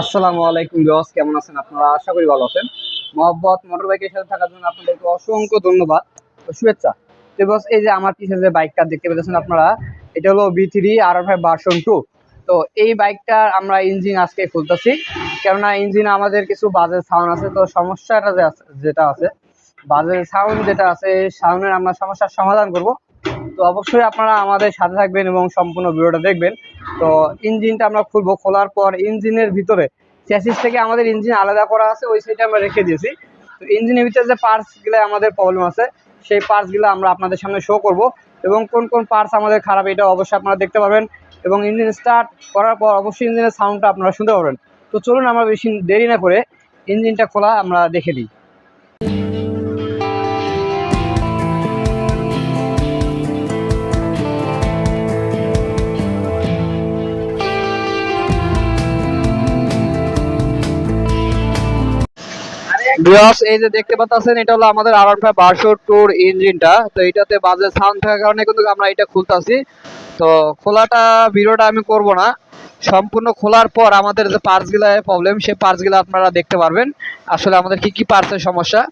আসসালামু আলাইকুম বিওয়াস কেমন আছেন আপনারা? আশা করি ভালো আছেন। মোহাম্মদ মোটর বাইকের সাথে থাকার জন্য আপনাদেরকে অসংখ্য ধন্যবাদ ও শুভেচ্ছা। তো বস এই যে আমার পিছনে যে বাইকটা দেখতে পেয়েছেন আপনারা, এটা হলো B three R five version two তো এই বাইকটার আমরা ইঞ্জিন আজকে খুলতেছি। কেননা ইঞ্জিন আমাদের কিছু বাজে সাউন্ড আছে, তো সমস্যাটা যে যেটা আছে, বাজে সাউন্ড যেটা আছে সাউন্ডের আমরা সমস্যার সমাধান করব। তো অবশ্যই আপনারা আমাদের সাথে থাকবেন এবং সম্পূর্ণ ভিডিওটা দেখবেন। তো ইঞ্জিনটা আমরা খুলবো, খোলার পর ইঞ্জিনের ভিতরে। চ্যাসিস থেকে আমাদের ইঞ্জিন আলাদা করা আছে, ওই সাইডে আমরা রেখে দিয়েছি। তো ইঞ্জিনের ভিতরে যে পার্টসগুলো আমাদের প্রবলেম আছে, সেই পার্টসগুলো আমরা আপনাদের সামনে শো করব এবং কোন কোন পার্টস আমাদের খারাপ, এটা অবশ্যই আপনারা দেখতে পাবেন এবং ইঞ্জিন স্টার্ট করার পর অবশ্যই ইঞ্জিনের সাউন্ডটা আপনারা শুনতে পাবেন তো চলুন আমরা বেশি দেরি না করে ইঞ্জিনটা খোলা আমরা দেখে দিই। বিয়স এই যে দেখতে পাচ্ছেন, এটা হলো আমাদের আর টুর ইঞ্জিনটা তো এটাতে বাজে সাউন্ড থাকার কারণে কিন্তু আমরা এটা খুলতাছি। তো খোলাটা, ভিডিওটা আমি করব না। সম্পূর্ণ খোলার পর আমাদের যে পার্টসগুলা প্রবলেম সেই পার্টসগুলো আপনারা দেখতে পারবেন। আসলে আমাদের কি কি পার্টসের সমস্যা?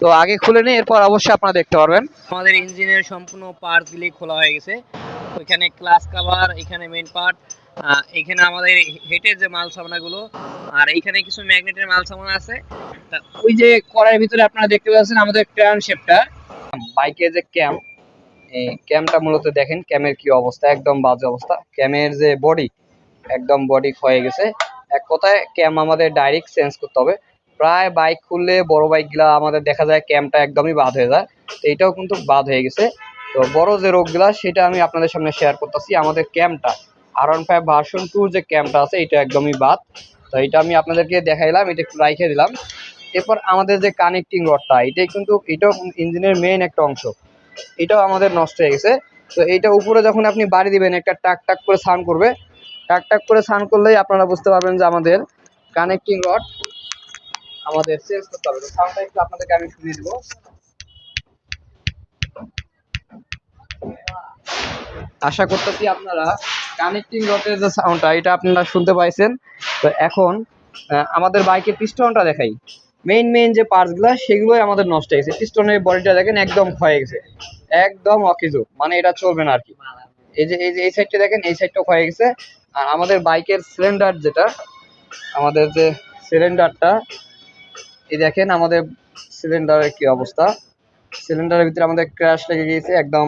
তো আগে খুলে নিই এরপর অবশ্যই আপনারা দেখতে পারবেন। আমাদের ইঞ্জিনের সম্পূর্ণ পার্টস গুলি খোলা হয়ে গেছে। ওইখানে ক্লাস কভার এখানে মেইন পার্ট এখানে আমাদের হেটের যে মাল সামানাগুলো, আর এইখানে কিছু ম্যাগনেটের মাল সামান আছে। ওই যে কড়াইয়ের ভিতরে আপনারা দেখতে পাচ্ছেন আমাদের ক্রান শেপটা বাইকের যে ক্যাম এই ক্যামটা মূলত দেখেন ক্যামের কি অবস্থা, একদম বাজে অবস্থা। ক্যামের যে বডি একদম বডি ক্ষয়ে গেছে। এক কথায় ক্যাম আমাদের ডাইরেক্ট চেঞ্জ করতে হবে। প্রায় বাইক খুললে বড় বাইকগুলা আমাদের দেখা যায় ক্যামটা একদমই বাদ হয়ে যায়। তো এটাও কিন্তু বাদ হয়ে গেছে। তো বড় যে রোগগুলা, সেটা আমি আপনাদের সামনে শেয়ার করতেছি। আমাদের ক্যামটা আর ফাইভ ভার্সন টুর যে ক্যামটা আছে, এটা একদমই বাদ। তো এটা আমি আপনাদেরকে দেখাইলাম, এটা একটু রাইখে দিলাম। এরপর আমাদের যে কানেক্টিং রডটা এটাই কিন্তু, এটাও ইঞ্জিনের মেইন একটা অংশ। এটাও আমাদের নষ্ট হয়ে গেছে। তো এইটা উপরে যখন আপনি বাড়ি দিবেন, একটা টাক টাক করে সান করবে। টাক টাক করে সান করলেই আপনারা বুঝতে পারবেন যে আমাদের কানেক্টিং রড আমাদের চেঞ্জ করতে হবে। তো সাউন্ডটা একটু আপনাদেরকে আমি শুনিয়ে দেবো। আশা করতেছি আপনারা কানেক্টিং রডের যে সাউন্ডটা এটা আপনারা শুনতে পাইছেন। তো এখন আমাদের বাইকের পিস্টনটা দেখাই। মেইন মেইন যে পার্টসগুলো সেগুলোই আমাদের নষ্ট হয়ে গেছে। পিস্টনের বডিটা দেখেন, একদম ক্ষয়ে গেছে। একদম অকিজু। মানে এটা চলবে না আর কি এই যে এই যে, এই সাইডটা দেখেন, এই সাইডটা ক্ষয়ে গেছে। আর আমাদের বাইকের সিলিন্ডার যেটা, আমাদের যে সিলিন্ডারটা এই দেখেন আমাদের সিলিন্ডারের কি অবস্থা। সিলিন্ডারের ভিতরে আমাদের ক্র্যাশ লেগে গিয়েছে, একদম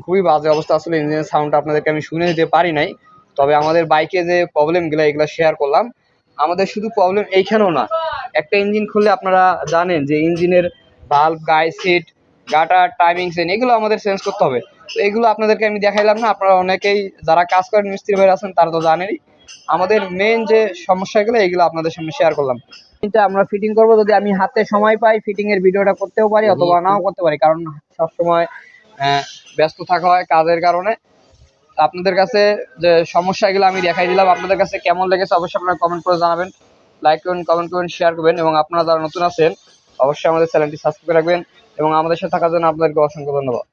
খুবই বাজে অবস্থা। আসলে ইঞ্জিনের সাউন্ডটা আপনাদেরকে আমি শুনে দিতে পারি নাই। তবে আমাদের বাইকে যে প্রবলেমগুলো এগুলো শেয়ার করলাম। আমাদের শুধু প্রবলেম এইখানেও না। একটা ইঞ্জিন খুললে আপনারা জানেন যে ইঞ্জিনের বাল্ব গাই সিট গাটার টাইমিং চেন এগুলো আমাদের চেঞ্জ করতে হবে। তো এগুলো আপনাদেরকে আমি দেখাইলাম না। আপনারা অনেকেই যারা কাজ করেন মিস্ত্রি ভাই আছেন তারা তো জানেনই। আমাদের মেন যে সমস্যাগুলো এগুলো আপনাদের সামনে শেয়ার করলাম। কিন্তু আমরা ফিটিং করব। যদি আমি হাতে সময় পাই ফিটিং এর ভিডিওটা করতেও পারি অথবা নাও করতে পারি। কারণ সবসময় আহ, ব্যস্ত থাকা হয় কাজের কারণে। আপনাদের কাছে যে সমস্যাগুলো আমি দেখাই দিলাম, আপনাদের কাছে কেমন লেগেছে অবশ্যই আপনারা কমেন্ট করে জানাবেন। লাইক করুন কমেন্ট করুন শেয়ার করবেন এবং আপনারা যারা নতুন আছেন, অবশ্যই আমাদের চ্যানেলটি সাবস্ক্রাইব করে রাখবেন এবং আমাদের সাথে থাকার জন্য আপনাদেরকে অসংখ্য ধন্যবাদ।